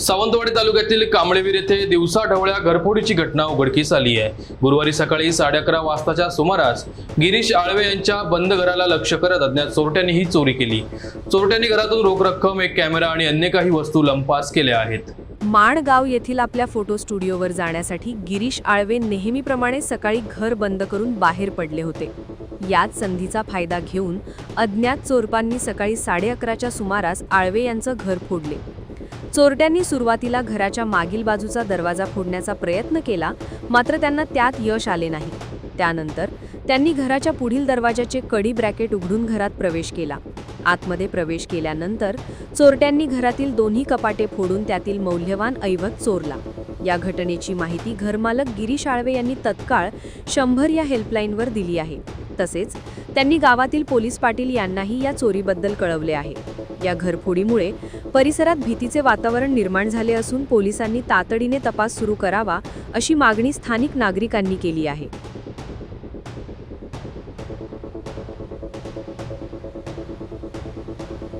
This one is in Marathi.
सावंतवाडी तालुक्यातील कांबळेवीर येथे दिवसा ढवळ्या घरफोडीची घटना उघडकीस आली आहे. गुरुवारी सकाळी साडे अकरा वाजताच्या सुमारास गिरीश आळवे यांच्या बंद घराला लक्ष करत अज्ञात चोरट्यांनी ही चोरी केली. चोरट्यांनी घरातून रोख रक्कम एक कॅमेरा आणि अन्य काही वस्तू लंपास केल्या आहेत. माणगाव येथील आपल्या फोटो स्टुडिओवर जाण्यासाठी गिरीश आळवे नेहमीप्रमाणे सकाळी घर बंद करून बाहेर पडले होते. याच संधीचा फायदा घेऊन अज्ञात चोरपांनी सकाळी साडे अकराच्या सुमारास आळवे यांचं घर फोडले. चोरट्यांनी सुरुवातीला घराच्या मागील बाजूचा दरवाजा फोडण्याचा प्रयत्न केला मात्र त्यांना त्यात यश आले नाही. त्यानंतर त्यांनी घराच्या पुढील दरवाजाचे कडी ब्रॅकेट उघडून घरात प्रवेश केला. आतमध्ये प्रवेश केल्यानंतर चोरट्यांनी घरातील दोन्ही कपाटे फोडून त्यातील मौल्यवान ऐवत चोरला. या घटनेची माहिती घरमालक गिरीश आळवे यांनी तत्काळ शंभर या हेल्पलाईनवर दिली आहे. तसेच त्यांनी गावातील पोलीस पाटील यांनाही या चोरीबद्दल कळवले आहे. या घरफोडीमुळे परिसरात भीतीचे वातावरण निर्माण झाले असून पोलिसांनी तातडीने तपास सुरू करावा अशी मागणी स्थानिक नागरिकांनी केली आहे.